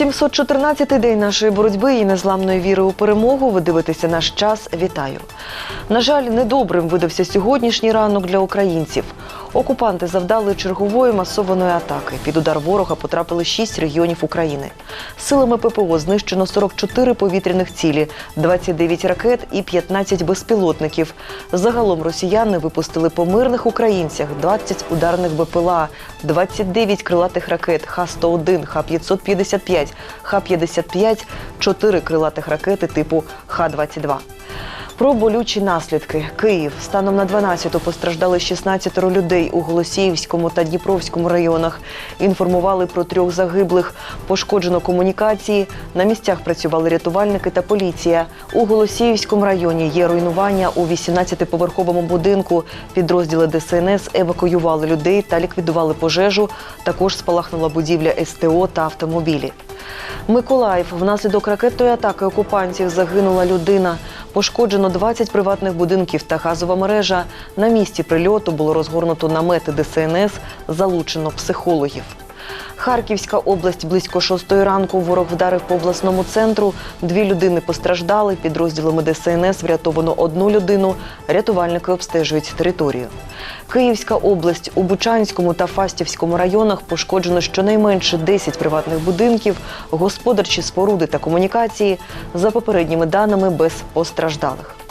714-й день нашої боротьби і незламної віри у перемогу. Ви дивитеся наш час. Вітаю. На жаль, недобрим видався сьогоднішній ранок для українців. Окупанти завдали чергової масованої атаки. Під удар ворога потрапили шість регіонів України. Силами ППО знищено 44 повітряних цілі, 29 ракет і 15 безпілотників. Загалом росіяни випустили по мирних українцях 20 ударних БПЛА, 29 крилатих ракет Х-101, Х-555, Х-55, 4 крилатих ракети типу Х-22. Про болючі наслідки. Київ. Станом на 12-ту постраждали 16 людей у Голосіївському та Дніпровському районах. Інформували про трьох загиблих. Пошкоджено комунікації. На місцях працювали рятувальники та поліція. У Голосіївському районі є руйнування у 18-поверховому будинку. Підрозділи ДСНС евакуювали людей та ліквідували пожежу. Також спалахнула будівля СТО та автомобілі. Миколаїв внаслідок ракетної атаки окупантів загинула людина. Пошкоджено 20 приватних будинків та газова мережа. На місці прильоту було розгорнуто намети ДСНС, залучено психологів. Харківська область близько шостої ранку ворог вдарив по обласному центру. Дві людини постраждали. Підрозділами ДСНС врятовано одну людину. Рятувальники обстежують територію. Київська область у Бучанському та Фастівському районах пошкоджено щонайменше 10 приватних будинків, господарчі споруди та комунікації. За попередніми даними без постраждалих.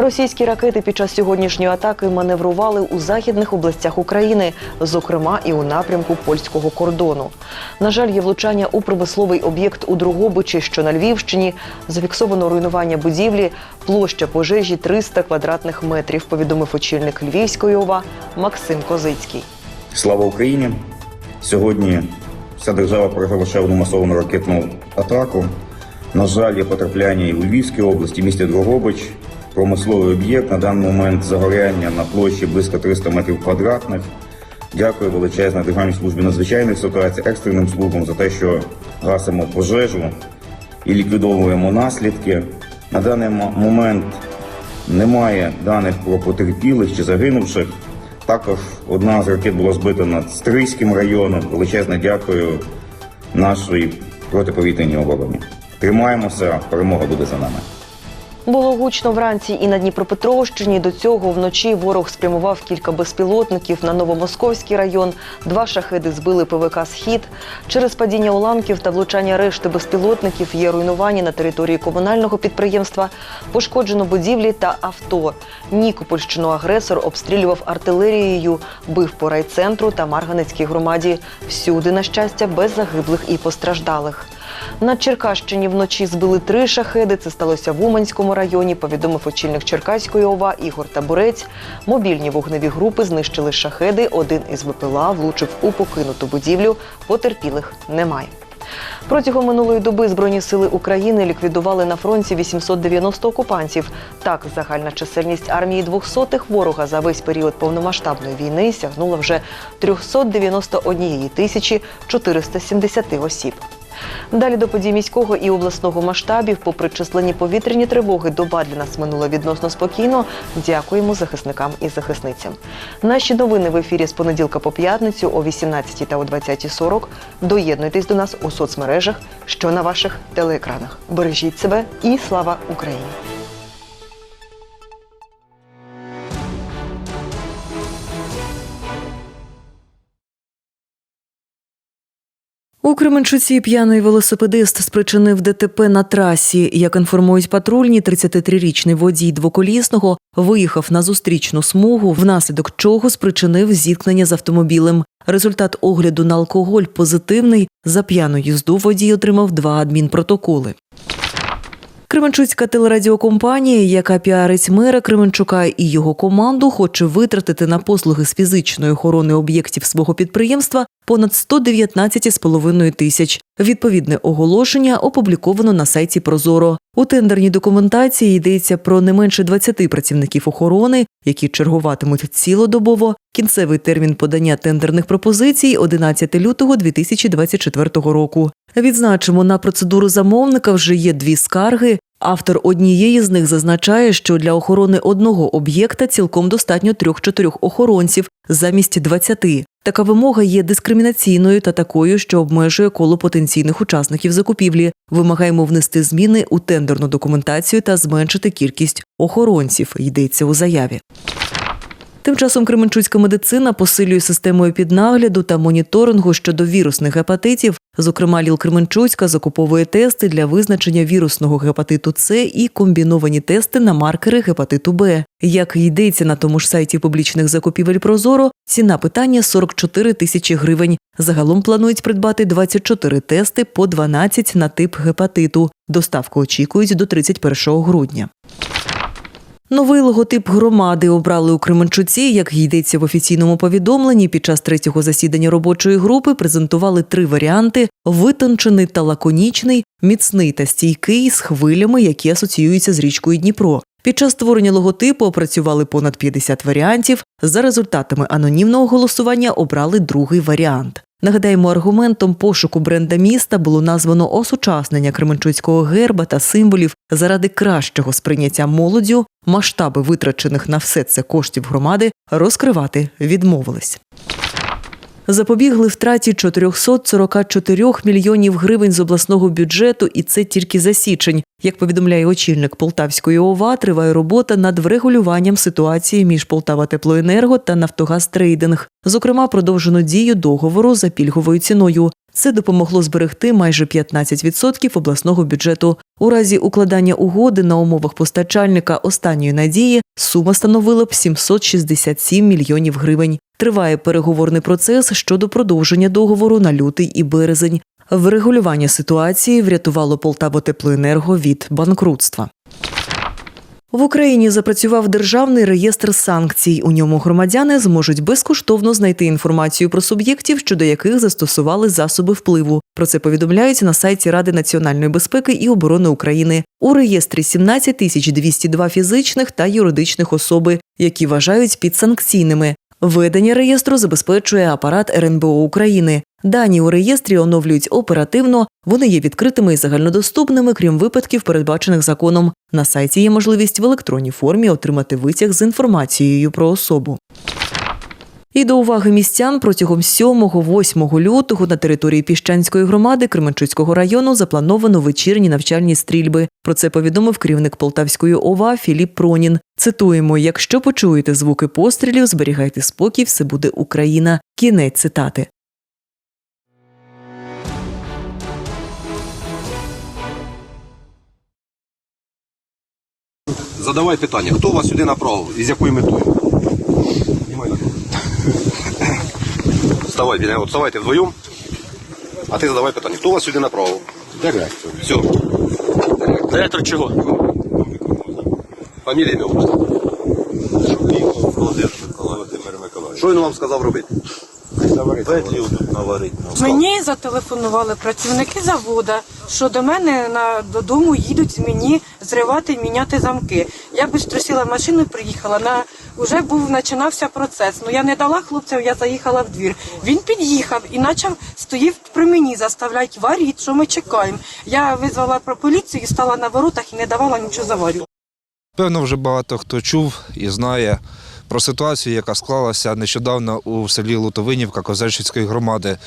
Російські ракети під час сьогоднішньої атаки маневрували у західних областях України, зокрема і у напрямку польського кордону. На жаль, є влучання у промисловий об'єкт у Другобичі, що на Львівщині. Зафіксовано руйнування будівлі, площа пожежі 300 квадратних метрів. Повідомив очільник Львівської ОВА Максим Козицький. Слава Україні! Сьогодні вся держава одну масовану ракетну атаку. На жаль, є потрапляння і у Львівській області, місті Дрогобич, промисловий об'єкт. На даний момент загоряння на площі близько 300 метрів квадратних. Дякую величезно Державній службі надзвичайних ситуацій, екстреним службам за те, що гасимо пожежу і ліквідовуємо наслідки. На даний момент немає даних про потерпілих чи загинувших. Також одна з ракет була збита над Стрийським районом. Величезне дякую нашій протиповітряній обороні. Тримаємося, перемога буде за нами. Було гучно вранці і на Дніпропетровщині. До цього вночі ворог спрямував кілька безпілотників на Новомосковський район. Два шахеди збили ПВК Схід. Через падіння уламків та влучання решти безпілотників є руйнування на території комунального підприємства. Пошкоджено будівлі та авто. Нікопольщину агресор обстрілював артилерією, бив по райцентру та Марганецькій громаді. Всюди, на щастя, без загиблих і постраждалих. На Черкащині вночі збили три шахеди. Це сталося в Уманському районі. Повідомив очільник Черкаської ОВА Ігор Табурець. Мобільні вогневі групи знищили шахеди. Один із ВПЛА влучив у покинуту будівлю. Потерпілих немає. Протягом минулої доби Збройні сили України ліквідували на фронті 890 окупантів. Так, загальна чисельність армії 200-х ворога за весь період повномасштабної війни сягнула вже 391 тисячі 470 осіб. Далі до подій міського і обласного масштабів, попри численні повітряні тривоги, доба для нас минула відносно спокійно. Дякуємо захисникам і захисницям. Наші новини в ефірі з понеділка по п'ятницю о 18 та о 20.40. Доєднуйтесь до нас у соцмережах, що на ваших телеекранах. Бережіть себе і слава Україні! У Кременчуці п'яний велосипедист спричинив ДТП на трасі. Як інформують патрульні, 33-річний водій двоколісного виїхав на зустрічну смугу, внаслідок чого спричинив зіткнення з автомобілем. Результат огляду на алкоголь позитивний. За п'яну їзду водій отримав два адмінпротоколи. Кременчуцька телерадіокомпанія, яка піарить мера Кременчука і його команду, хоче витратити на послуги з фізичної охорони об'єктів свого підприємства понад 119,5 тисяч. Відповідне оголошення опубліковано на сайті Прозоро. У тендерній документації йдеться про не менше 20 працівників охорони, які чергуватимуть цілодобово. Кінцевий термін подання тендерних пропозицій 11 лютого 2024 року. Відзначимо, на процедуру замовника вже є дві скарги. Автор однієї з них зазначає, що для охорони одного об'єкта цілком достатньо трьох-чотирьох охоронців замість 20. Така вимога є дискримінаційною та такою, що обмежує коло потенційних учасників закупівлі. Вимагаємо внести зміни у тендерну документацію та зменшити кількість охоронців. Йдеться у заяві. Тим часом Кременчуцька медицина посилює системою піднагляду та моніторингу щодо вірусних гепатитів. Зокрема, Ліл Кременчуцька закуповує тести для визначення вірусного гепатиту С і комбіновані тести на маркери гепатиту Б. Як йдеться на тому ж сайті публічних закупівель Прозоро, ціна питання 44 тисячі гривень. Загалом планують придбати 24 тести по 12 на тип гепатиту. Доставку очікують до 31 грудня. Новий логотип громади обрали у Кременчуці. Як йдеться в офіційному повідомленні, під час третього засідання робочої групи презентували три варіанти: витончений та лаконічний, міцний та стійкий з хвилями, які асоціюються з річкою Дніпро. Під час створення логотипу опрацювали понад 50 варіантів. За результатами анонімного голосування обрали другий варіант. Нагадаємо, аргументом пошуку бренда міста було названо осучаснення Кременчуцького герба та символів заради кращого сприйняття молоддю. Масштаби витрачених на все це коштів громади розкривати відмовились. Запобігли втраті 444 мільйонів гривень з обласного бюджету, і це тільки за січень. Як повідомляє очільник Полтавської ОВА, триває робота над врегулюванням ситуації між Полтава Теплоенерго та Нафтогаз Трейдинг. Зокрема, продовжено дію договору за пільговою ціною. Це допомогло зберегти майже 15% обласного бюджету. У разі укладання угоди на умовах постачальника останньої надії сума становила б 767 мільйонів гривень. Триває переговорний процес щодо продовження договору на лютий і березень. Врегулювання ситуації врятувало Полтавотеплоенерго від банкрутства. В Україні запрацював державний реєстр санкцій. У ньому громадяни зможуть безкоштовно знайти інформацію про суб'єктів, щодо яких застосували засоби впливу. Про це повідомляють на сайті Ради національної безпеки і оборони України. У реєстрі 17 тисяч 202 фізичних та юридичних особи, які вважають підсанкційними. Ведення реєстру забезпечує апарат РНБО України. Дані у реєстрі оновлюють оперативно, вони є відкритими і загальнодоступними, крім випадків, передбачених законом. На сайті є можливість в електронній формі отримати витяг з інформацією про особу. І до уваги містян протягом 7-8 лютого на території Піщанської громади Кременчуцького району заплановано вечірні навчальні стрільби. Про це повідомив керівник Полтавської ОВА Філіп Пронін. Цитуємо: якщо почуєте звуки пострілів, зберігайте спокій, все буде Україна. Кінець цитати. Задавай питання, хто вас сюди направив і з якою метою? Вставай, біля, от вставайте вдвоєм, а ти задавай питання, хто вас сюди направив? Директор. Все. Директор чого? Фамілія ім'я отчество. Володимир Миколаївич. Що він вам сказав робити? Тут. Мені зателефонували працівники завода, що до мене на додому їдуть мені зривати, міняти замки. Я швидко сіла в машину, приїхала. На вже був починався процес. Ну я не дала хлопцям, я заїхала в двір. Він під'їхав і почав стоїв при мені, заставлять варіть, що ми чекаємо. Я визвала про поліцію, стала на воротах і не давала нічого заварю. Певно, вже багато хто чув і знає про ситуацію, яка склалася нещодавно у селі Лутовинівка Козельщицької громади,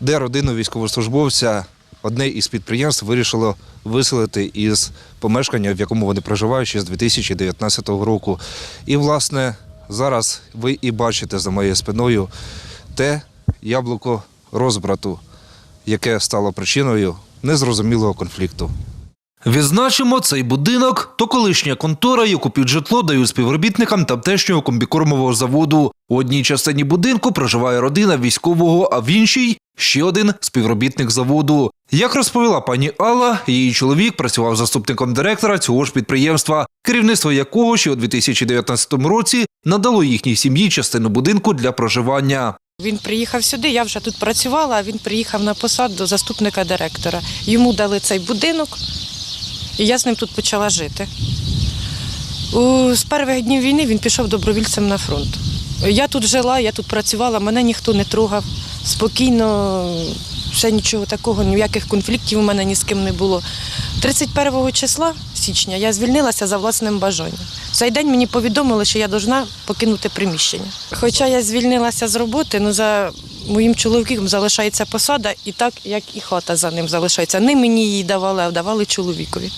де родину військовослужбовця одне із підприємств вирішило виселити із помешкання, в якому вони проживають ще з 2019 року. І, власне, зараз ви і бачите за моєю спиною те яблуко розбрату, яке стало причиною незрозумілого конфлікту. Відзначимо, цей будинок то колишня контора, яку під житло дають співробітникам тамтешнього комбікормового заводу. У одній частині будинку проживає родина військового, а в іншій ще один співробітник заводу. Як розповіла пані Алла, її чоловік працював заступником директора цього ж підприємства, керівництво якого ще у 2019 році надало їхній сім'ї частину будинку для проживання. Він приїхав сюди, я вже тут працювала, а він приїхав на посаду заступника директора. Йому дали цей будинок, і я з ним тут почала жити. У, з перших днів війни він пішов добровільцем на фронт. Я тут жила, я тут працювала, мене ніхто не трогав. Спокійно ще нічого такого, ніяких конфліктів у мене ні з ким не було. 31 числа січня я звільнилася за власним бажанням. Цей день мені повідомили, що я повинна покинути приміщення. Хоча я звільнилася з роботи, ну за моїм чоловіком залишається посада, і так як і хата за ним залишається. Не мені її давали, а давали чоловікові.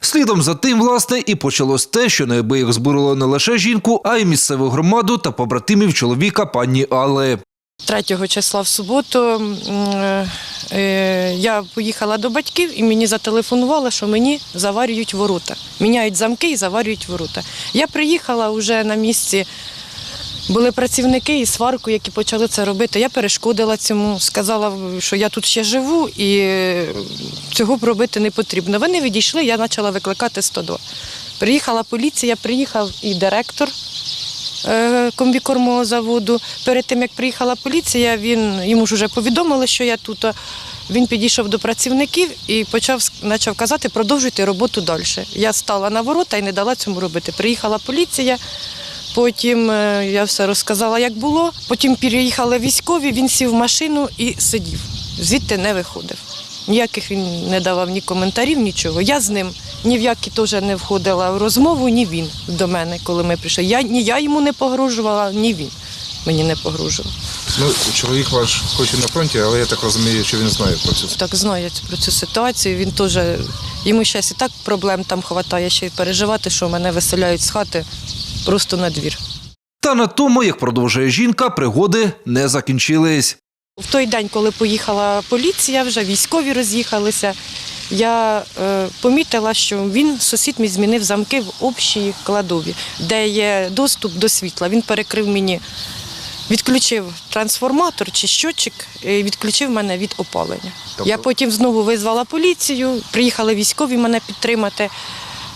Слідом за тим, власне, і почалось те, що неабияк збурило не лише жінку, а й місцеву громаду та побратимів чоловіка пані Алли. 3 числа в суботу е, е, я поїхала до батьків і мені зателефонували, що мені заварюють ворота. Міняють замки і заварюють ворота. Я приїхала вже на місці. Були працівники і сварку, які почали це робити. Я перешкодила цьому, сказала, що я тут ще живу і е, цього б робити не потрібно. Вони відійшли, я почала викликати 102. Приїхала поліція, приїхав і директор е, комбікормового заводу. Перед тим як приїхала поліція, він йому ж вже повідомили, що я тут. Він підійшов до працівників і почав почав казати, продовжуйте роботу далі. Я стала на ворота і не дала цьому робити. Приїхала поліція. Потім е, я все розказала, як було. Потім переїхали військові, він сів в машину і сидів. Звідти не виходив. Ніяких він не давав ні коментарів, нічого. Я з ним ні в які теж не входила в розмову, ні він до мене, коли ми прийшли. Я, ні я йому не погрожувала, ні він мені не погрожував. Ну, чоловік ваш хоч і на фронті, але я так розумію, що він знає про цю Так знає про цю ситуацію. Він теж йому зараз і так проблем там хватає, ще й переживати, що мене виселяють з хати просто на двір. Та на тому, як продовжує жінка, пригоди не закінчились. В той день, коли поїхала поліція, вже військові роз'їхалися. Я е, помітила, що він сусід мій змінив замки в общій кладові, де є доступ до світла. Він перекрив мені, відключив трансформатор чи щотчик, і відключив мене від опалення. Тобто- Я потім знову визвала поліцію, приїхали військові мене підтримати.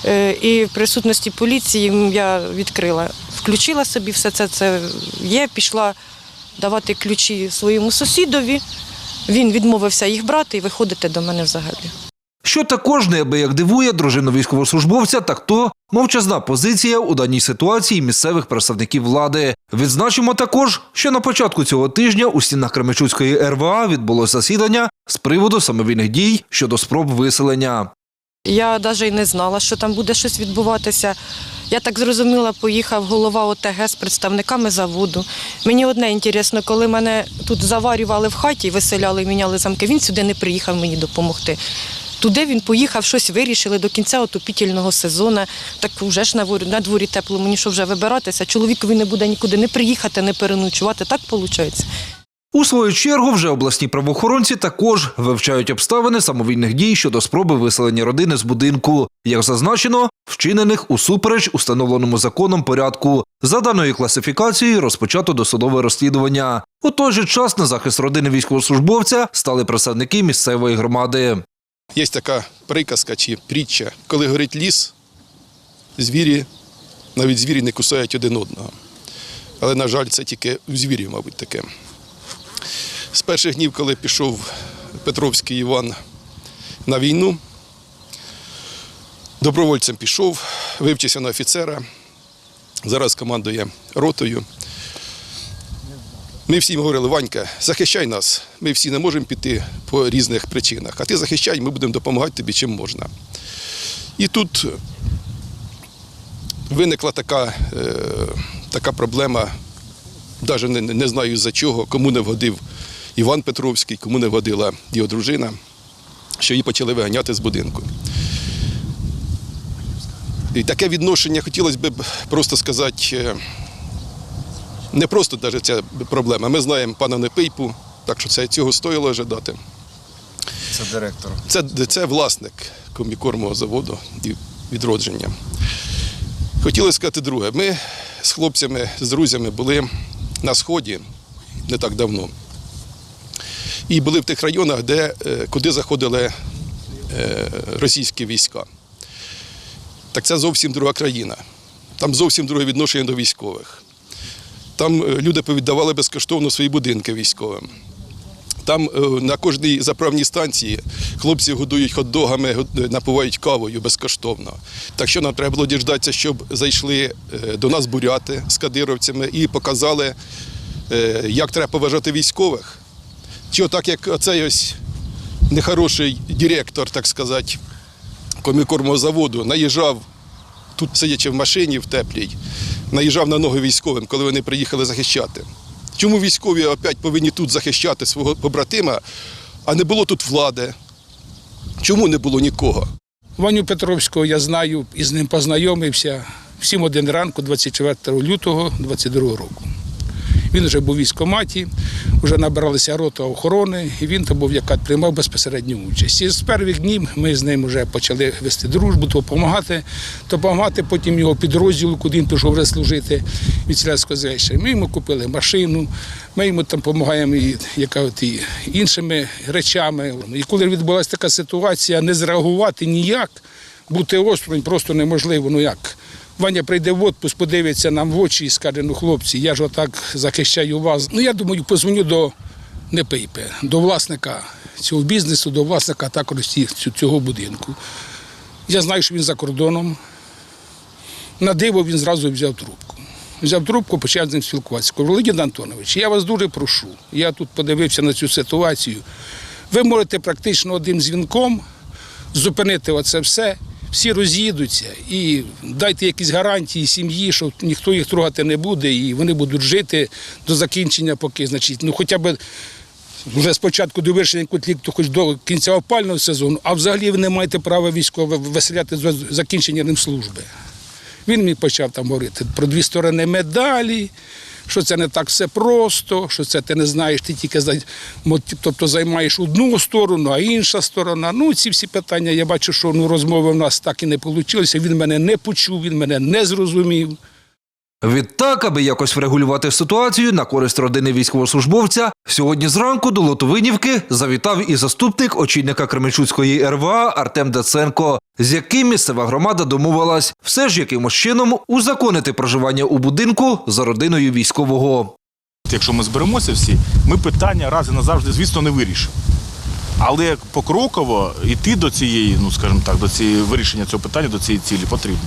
Е, І в присутності поліції я відкрила, включила собі все це, це є, пішла давати ключі своєму сусідові. Він відмовився їх брати і виходити до мене взагалі. Що також неабияк дивує дружину військовослужбовця, так то мовчазна позиція у даній ситуації місцевих представників влади. Відзначимо також, що на початку цього тижня у стінах Кременчуцької РВА відбулося засідання з приводу самовільних дій щодо спроб виселення. Я навіть і не знала, що там буде щось відбуватися. Я так зрозуміла, поїхав голова ОТГ з представниками заводу. Мені одне інтересно, коли мене тут заварювали в хаті, виселяли, міняли замки, він сюди не приїхав мені допомогти. Туди він поїхав, щось вирішили до кінця отопітельного сезону. Так вже ж на дворі, на дворі тепло, мені що вже вибиратися. Чоловікові не буде нікуди не приїхати, не переночувати. Так виходить. У свою чергу вже обласні правоохоронці також вивчають обставини самовільних дій щодо спроби виселення родини з будинку, як зазначено, вчинених усупереч установленому законом порядку. За даною класифікацією розпочато досудове розслідування. У той же час на захист родини військовослужбовця стали представники місцевої громади. Є така приказка чи притча, коли горить ліс, звірі, навіть звірі не кусають один одного. Але, на жаль, це тільки у звірів, мабуть, таке. З перших днів, коли пішов Петровський Іван на війну, добровольцем пішов, вивчився на офіцера, зараз командує ротою. Ми всім говорили, Ванька, захищай нас. Ми всі не можемо піти по різних причинах. А ти захищай, ми будемо допомагати тобі чим можна. І тут виникла така, е, така проблема, навіть не, не знаю за чого, кому не вгодив Іван Петровський, кому не вгодила його дружина, що її почали виганяти з будинку. І таке відношення хотілося б просто сказати. е, не просто навіть ця проблема. Ми знаємо пана Непийпу, так що це цього стоїло ожидати. Це директор. Це, це власник комбікормового заводу і відродження. Хотіли сказати друге. Ми з хлопцями, з друзями були на сході не так давно. І були в тих районах, де, е, куди заходили е, російські війська. Так це зовсім друга країна. Там зовсім друге відношення до військових. Там е, люди повіддавали безкоштовно свої будинки військовим. Там е, на кожній заправній станції хлопці годують хот-догами, напувають кавою безкоштовно. Так що нам треба було діждатися, щоб зайшли е, до нас буряти з кадировцями і показали, е, як треба поважати військових. Чи отак, як оцей ось нехороший директор, так сказати, комікормового заводу, наїжджав тут, сидячи в машині в теплій, наїжджав на ноги військовим, коли вони приїхали захищати. Чому військові опять повинні тут захищати свого побратима, а не було тут влади? Чому не було нікого? Ваню Петровського я знаю і з ним познайомився всім один ранку, 24 лютого 22 року. Він вже був в військкоматі, вже набиралися рота охорони, і він то був, яка приймав безпосередню участь. І з перших днів ми з ним вже почали вести дружбу, допомагати, допомагати потім його підрозділу, куди він пішов вже служити від сільського зречення. Ми йому купили машину, ми йому там допомагаємо і, яка от, і іншими речами. І коли відбулася така ситуація, не зреагувати ніяк, бути осторонь просто неможливо. Ну як? Ваня прийде в отпуск, подивиться нам в очі і скаже, ну хлопці, я ж отак захищаю вас. Ну я думаю, позвоню до не до власника цього бізнесу, до власника також цього будинку. Я знаю, що він за кордоном. На диво він зразу взяв трубку. Взяв трубку, почав з ним спілкуватися. Кажу, Леонід Антонович, я вас дуже прошу. Я тут подивився на цю ситуацію. Ви можете практично одним дзвінком зупинити оце все, всі роз'їдуться і дайте якісь гарантії сім'ї, що ніхто їх трогати не буде, і вони будуть жити до закінчення, поки, значить, ну хоча б вже спочатку до вирішення конфлікту, хоч до кінця опального сезону, а взагалі ви не маєте права військово виселяти з закінчення ним служби. Він мені почав там говорити про дві сторони медалі, що це не так все просто, що це ти не знаєш, ти тільки тобто, займаєш одну сторону, а інша сторона. Ну, ці всі питання, я бачу, що ну, розмови в нас так і не вийшло. Він мене не почув, він мене не зрозумів. Відтак, аби якось врегулювати ситуацію на користь родини військовослужбовця, сьогодні зранку до Лотовинівки завітав і заступник очільника Кременчуцької РВА Артем Даценко, з яким місцева громада домовилась все ж якимось чином узаконити проживання у будинку за родиною військового. Якщо ми зберемося всі, ми питання раз і назавжди, звісно, не вирішимо. Але покроково йти до цієї, ну скажімо так, до цієї вирішення цього питання, до цієї цілі потрібно.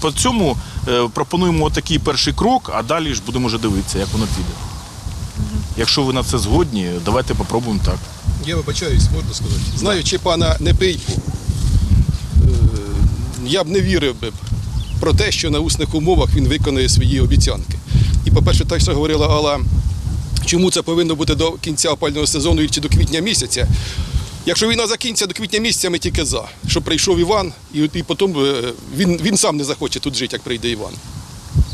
По, цьому пропонуємо такий перший крок, а далі ж будемо вже дивитися, як воно піде. Якщо ви на це згодні, давайте попробуємо так. Я вибачаюсь, можна сказати. Знаючи пана Непейпу, е, я б не вірив би про те, що на усних умовах він виконує свої обіцянки. І, по-перше, так що говорила Алла, чому це повинно бути до кінця опального сезону чи до квітня місяця. Якщо війна закінчиться до квітня місяця, ми тільки за. Щоб прийшов Іван, і, і потім е, він, він сам не захоче тут жити, як прийде Іван.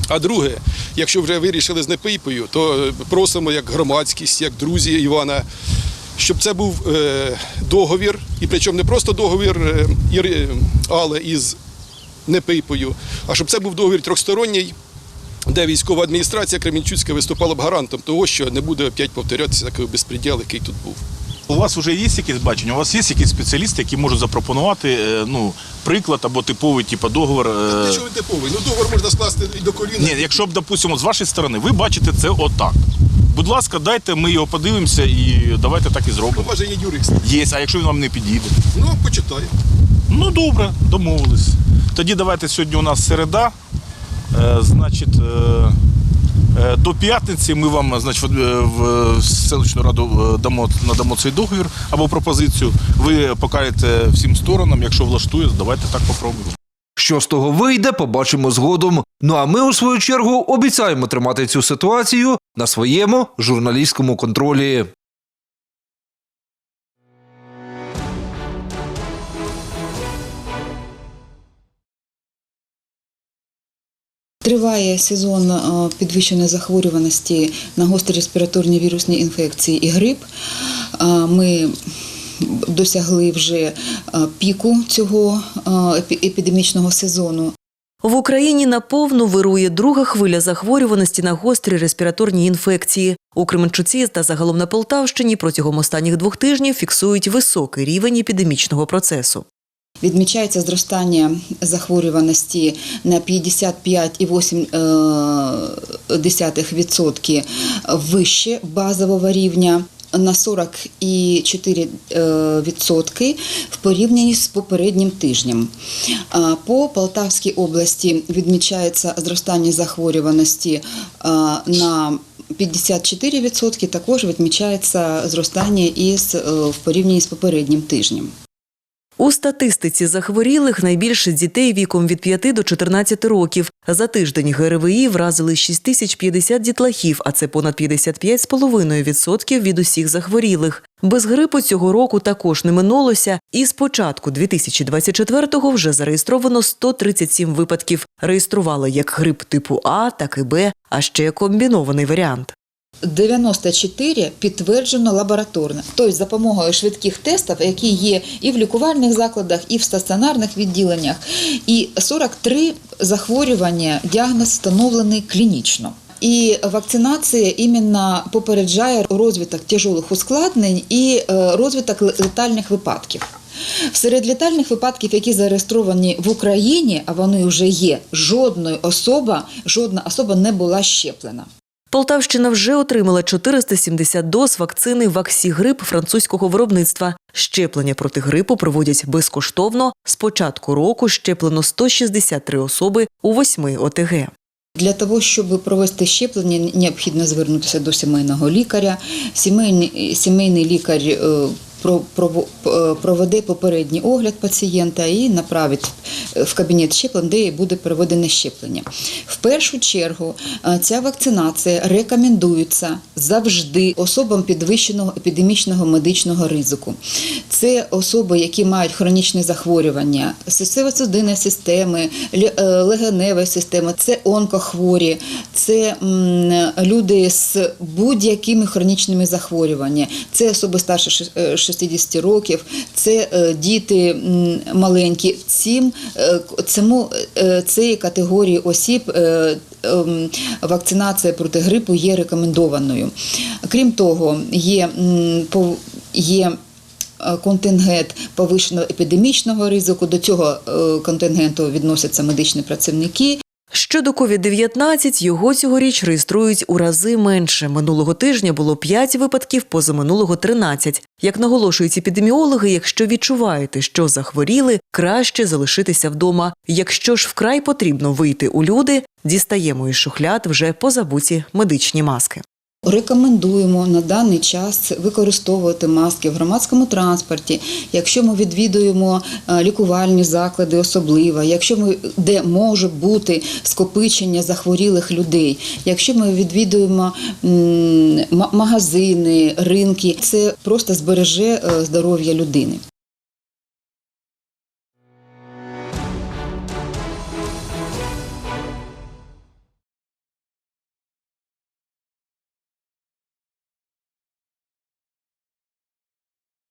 А друге, якщо вже вирішили з Непийпою, то е, просимо як громадськість, як друзі Івана, щоб це був е, договір, і причому не просто договір але із Непийпою, а щоб це був договір трьохсторонній, де військова адміністрація Кременчуцька виступала б гарантом того, що не буде опять повторятися такий безпреділ, який тут був. У вас вже є якісь бачення? У вас є якісь спеціалісти, які можуть запропонувати е, ну, приклад або типовий типу, договор. е, чого він типовий? Ну договор можна скласти і до коліна. Ні, якщо б, допустимо, з вашої сторони, ви бачите це отак. Будь ласка, дайте, ми його подивимося і давайте так і У зробимо. вас же є юрист. Є, а якщо він вам не підійде? Ну, почитай. Ну добре, домовились. Тоді давайте сьогодні у нас середа. Е, значить, е, до п'ятниці ми вам значить, в- е, селищну раду е, дамо, надамо цей договір або пропозицію. Ви покажете всім сторонам, якщо влаштує, давайте так попробуємо. Що з того вийде, побачимо згодом. Ну а ми, у свою чергу, обіцяємо тримати цю ситуацію на своєму журналістському контролі. Триває сезон е, підвищеної захворюваності на гострі респіраторні вірусні інфекції і грип. Е, Ми досягли вже е, піку цього епідемічного сезону. В Україні наповну вирує друга хвиля захворюваності на гострі респіраторні інфекції. У Кременчуці та загалом на Полтавщині протягом останніх двох тижнів фіксують високий рівень епідемічного процесу. Відмічається зростання захворюваності на 55,8% вище базового рівня. На 44% в порівнянні з попереднім тижнем. По Полтавській області відмічається зростання захворюваності на 54% також відмічається зростання із е, в порівнянні з попереднім тижнем. У статистиці захворілих найбільше дітей віком від 5 до 14 років. За тиждень ГРВІ вразили 6050 дітлахів, а це понад 55,5% від усіх захворілих. Без грипу цього року також не минулося, і з початку 2024-го вже зареєстровано 137 випадків. Реєстрували як грип типу А, так і Б, а ще комбінований варіант. 94 підтверджено лабораторно, тобто за допомогою швидких тестів, які є і в лікувальних закладах, і в стаціонарних відділеннях, і 43 захворювання діагноз встановлений клінічно. І вакцинація іменно попереджає розвиток тяжких ускладнень і е, розвиток летальних випадків. Серед летальних випадків, які зареєстровані в Україні, а вони вже є, жодної особа, жодна особа не була щеплена. Полтавщина вже отримала 470 доз вакцини Ваксігрип французького виробництва. Щеплення проти грипу проводять безкоштовно. З початку року щеплено 163 особи у восьми ОТГ. Для того, щоб провести щеплення, необхідно звернутися до сімейного лікаря. Сімейний, сімейний лікар е, е, проведе попередній огляд пацієнта і направить в кабінет щеплень, де буде проведене щеплення. В першу чергу е, ця вакцинація рекомендується завжди особам підвищеного епідемічного медичного ризику. Це особи, які мають хронічні захворювання, серцево-судинної системи, е, легеневої системи, це онкохворі, це люди з будь-якими хронічними захворюваннями, це особи старше ши- е, 60 років, це е, діти маленькі. Цим, е, цьому, е, цієї категорії осіб ем, вакцинація проти грипу є рекомендованою. Крім того, є, є контингент повищеного епідемічного ризику. До цього контингенту відносяться медичні працівники. Щодо COVID-19, його цьогоріч реєструють у рази менше. Минулого тижня було 5 випадків, позаминулого 13. Як наголошують епідеміологи, якщо відчуваєте, що захворіли, краще залишитися вдома. Якщо ж вкрай потрібно вийти у люди, дістаємо із шухляд вже позабуті медичні маски. Рекомендуємо на даний час використовувати маски в громадському транспорті, якщо ми відвідуємо е, лікувальні заклади, особливо, якщо ми де може бути скопичення захворілих людей, якщо ми відвідуємо магазини, ринки, це просто збереже е, здоров'я людини.